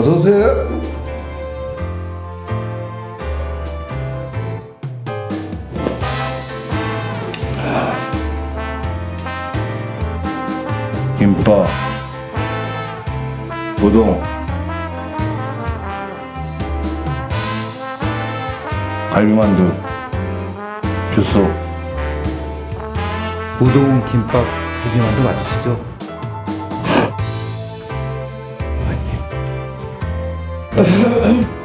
어서 오세요. 김밥, 우동, 갈비만두, 주소. 우동, 김밥, 고기만두 맞으시죠? Ja.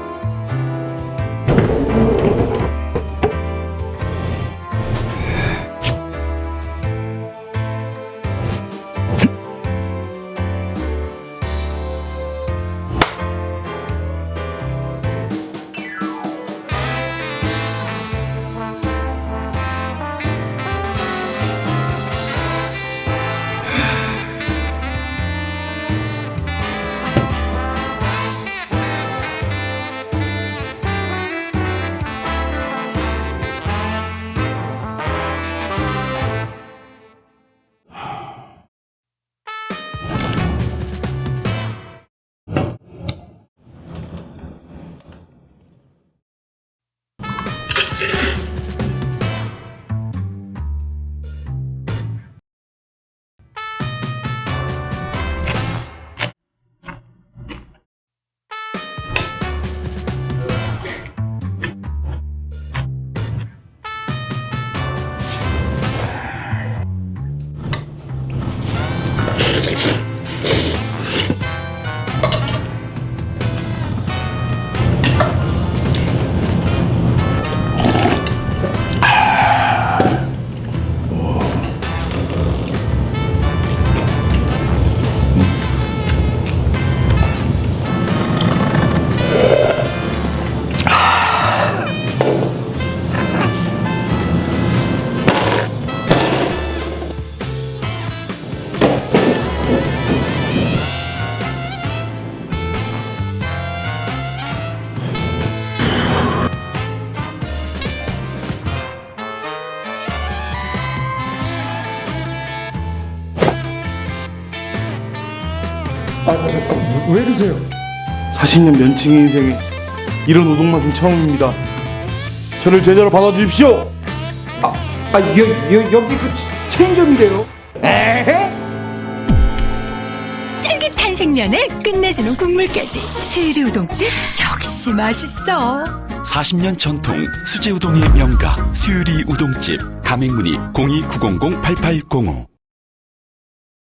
아, 아, 왜 이러세요? 40년 면칭의 인생에 이런 우동 맛은 처음입니다. 저를 제자로 받아주십시오. 아, 여, 여, 여기 그 체인점인데요? 쫄깃한 생면에 끝내주는 국물까지 수유리 우동집 역시 맛있어 40년 전통 수제 우동의 명가 수유리 우동집 가맹문의 02-900-8805